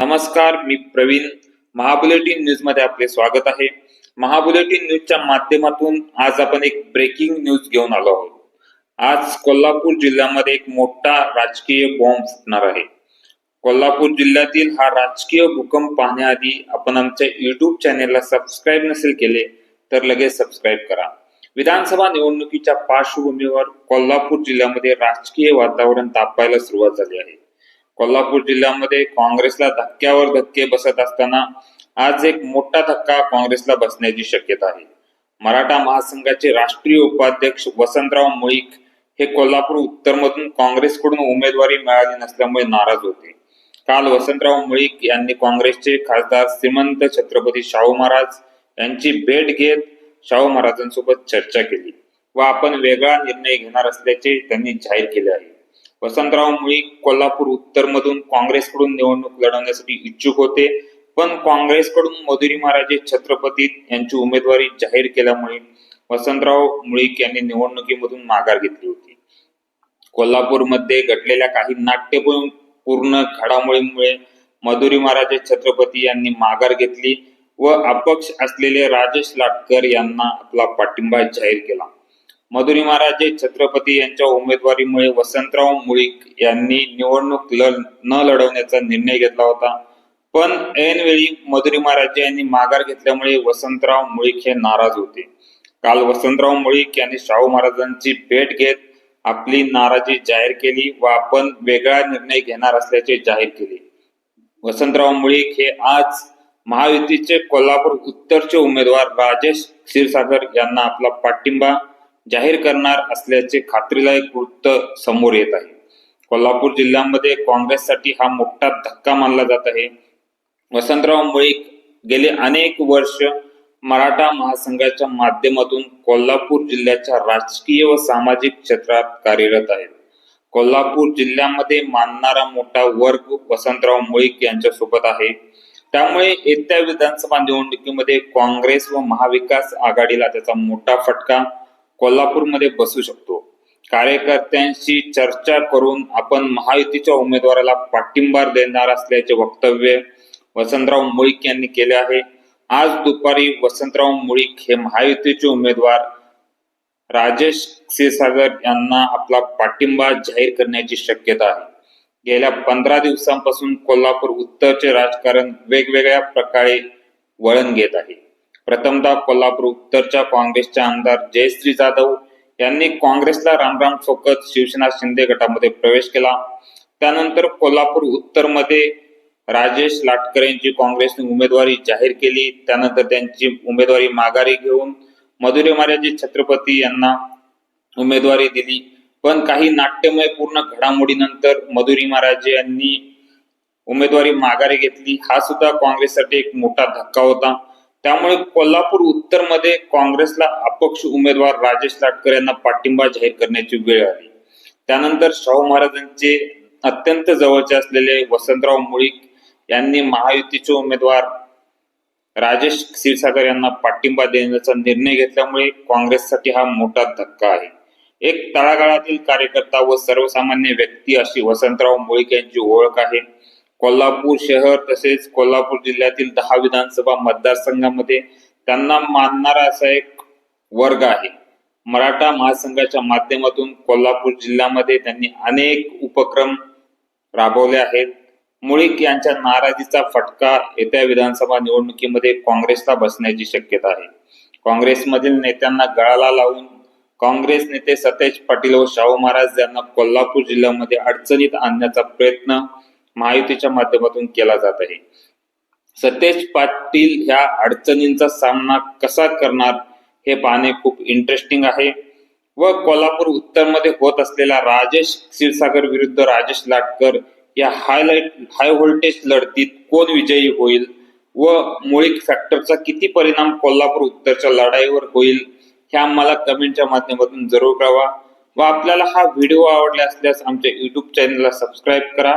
नमस्कार मी प्रवीण. महाबुलेटिन न्यूजमध्ये आपले स्वागत आहे. महाबुलेटिन न्यूजच्या माध्यमातून आज आपण एक ब्रेकिंग न्यूज घेऊन आलो आहोत. आज कोल्हापूर जिल्ह्यामध्ये एक मोठा राजकीय बॉम्ब फुटणार आहे. कोल्हापूर जिल्ह्यातील हा राजकीय भूकंप पाहण्याआधी आपण आमच्या युट्यूब चॅनेलला सबस्क्राईब नसेल केले तर लगेच सबस्क्राईब करा. विधानसभा निवडणुकीच्या पार्श्वभूमीवर कोल्हापूर जिल्ह्यामध्ये राजकीय वातावरण तापायला सुरुवात झाली आहे. कोल्हापूर जिल्ह्यामध्ये काँग्रेसला धक्क्यावर धक्के बसत असताना आज एक मोठा धक्का काँग्रेसला बसण्याची शक्यता आहे. मराठा महासंघाचे राष्ट्रीय उपाध्यक्ष वसंतराव मुळीक हे कोल्हापूर उत्तरमधून काँग्रेसकडून उमेदवारी मिळाली नसल्यामुळे नाराज होते. काल वसंतराव मुळीक यांनी काँग्रेसचे खासदार श्रीमंत छत्रपती शाहू महाराज यांची भेट घेत शाहू महाराजांसोबत चर्चा केली व आपण वेगळा निर्णय घेणार असल्याचे त्यांनी जाहीर केले आहे. वसंतराव मुळीक कोल्हापूर उत्तर मधून काँग्रेसकडून निवडणूक लढवण्यासाठी इच्छुक होते. पण काँग्रेसकडून मधुरी महाराजे छत्रपती यांची उमेदवारी जाहीर केल्यामुळे वसंतराव मुळीक यांनी निवडणुकीमधून माघार घेतली होती. कोल्हापूरमध्ये घडलेल्या काही नाट्यपूर्ण घडामोडींमुळे मधुरी महाराजे छत्रपती यांनी माघार घेतली व अपक्ष असलेले राजेश लाटकर यांना आपला पाठिंबा जाहीर केला. मधुरी महाराजे छत्रपती यांच्या उमेदवारीमुळे वसंतराव मुळीक यांनी निवडणूक ल न लढवण्याचा निर्णय घेतला होता. पण ऐनवेळी मधुरी महाराजे यांनी माघार घेतल्यामुळे वसंतराव मुळीक हे नाराज होते. काल वसंतराव मुळीक यांनी शाहू महाराजांची भेट घेत आपली नाराजी जाहीर केली व आपण वेगळा निर्णय घेणार असल्याचे जाहीर केले. वसंतराव मुळीक हे आज महायुतीचे कोल्हापूर उत्तरचे उमेदवार राजेश क्षीरसागर यांना आपला पाठिंबा जाहीर करणार असल्याचे खात्रीलायक वृत्त समोर येत आहे. कोल्हापूर जिल्ह्यामध्ये काँग्रेससाठी हा मोठा धक्का मानला जात आहे. वसंतराव मुळीक गेले अनेक वर्ष मराठा महासंघाच्या माध्यमातून कोल्हापूर जिल्ह्याच्या राजकीय व सामाजिक क्षेत्रात कार्यरत आहेत. कोल्हापूर जिल्ह्यामध्ये मानणारा मोठा वर्ग वसंतराव मुळीक यांच्या सोबत आहे. त्यामुळे येत्या विधानसभा निवडणुकीमध्ये काँग्रेस व महाविकास आघाडीला त्याचा मोठा फटका कोल्हापूरमध्ये बसू शकतो. कार्यकर्त्यांशी चर्चा करून आपण महायुतीच्या उमेदवाराला पाठिंबा देणार असल्याचे वक्तव्य वसंतराव मुळीक यांनी केले आहे. आज दुपारी वसंतराव मुळीक हे महायुतीचे उमेदवार राजेश क्षीरसागर यांना आपला पाठिंबा जाहीर करण्याची शक्यता आहे. गेल्या पंधरा दिवसांपासून कोल्हापूर उत्तरचे राजकारण वेगवेगळ्या प्रकारे वळण घेत आहे. प्रथमतः कोल्हापूर उत्तरच्या काँग्रेसचे आमदार जयश्री जाधव यांनी काँग्रेसला रामराम सोकत शिवसेना शिंदे गटामध्ये प्रवेश केला. त्यानंतर कोल्हापूर उत्तरमध्ये राजेश लाटकर यांची काँग्रेसने उमेदवारी जाहीर केली. त्यानंतर त्यांची उमेदवारी माघारी घेऊन मधुरे महाराजी छत्रपती यांना उमेदवारी दिली. पण काही नाट्यमय पूर्ण घडामोडीनंतर मधुरी महाराजे यांनी उमेदवारी माघारी घेतली. हा सुद्धा काँग्रेससाठी एक मोठा धक्का होता. त्यामुळे कोल्हापूर उत्तरमध्ये काँग्रेसला अपक्ष उमेदवार राजेश लाटकर यांना पाठिंबा जाहीर करण्याची वेळ आली. त्यानंतर शाहू महाराजांचे अत्यंत जवळचे असलेले वसंतराव मुळीक यांनी महायुतीचे उमेदवार राजेश क्षीरसागर यांना पाठिंबा देण्याचा निर्णय घेतल्यामुळे काँग्रेससाठी हा मोठा धक्का आहे. एक तळागाळातील कार्यकर्ता व सर्वसामान्य व्यक्ती अशी वसंतराव मुळीक यांची ओळख आहे. कोल्हापूर शहर तसेच कोल्हापूर जिल्ह्यातील दहा विधानसभा मतदारसंघामध्ये त्यांना मानणारा असा एक वर्ग आहे. मराठा महासंघाच्या माध्यमातून कोल्हापूर जिल्ह्यामध्ये त्यांनी अनेक उपक्रम राबवले आहेत. मुळीक यांच्या नाराजीचा फटका येत्या विधानसभा निवडणुकीमध्ये काँग्रेसला बसण्याची शक्यता आहे. काँग्रेसमधील नेत्यांना गळाला लावून काँग्रेस नेते सतेज पाटील व शाहू महाराज यांना कोल्हापूर जिल्ह्यामध्ये अडचणीत आणण्याचा प्रयत्न महायुतीच्या माध्यमातून केला जात आहे. सतेज पाटील ह्या अडचणींचा सामना कसा करणार हे पाहणे खूप इंटरेस्टिंग आहे. व कोल्हापूर उत्तरमध्ये होत असलेला राजेश क्षीरसागर विरुद्ध राजेश लाटकर या हायलाइट हाय व्होल्टेज लढतीत कोण विजयी होईल? व मुळीक फॅक्टरचा किती परिणाम कोल्हापूर उत्तरच्या लढाईवर होईल? ह्या मला कमेंटच्या माध्यमातून जरूर कळवा. व आपल्याला हा व्हिडिओ आवडला असल्यास आमच्या युट्यूब चॅनलला सबस्क्राईब करा.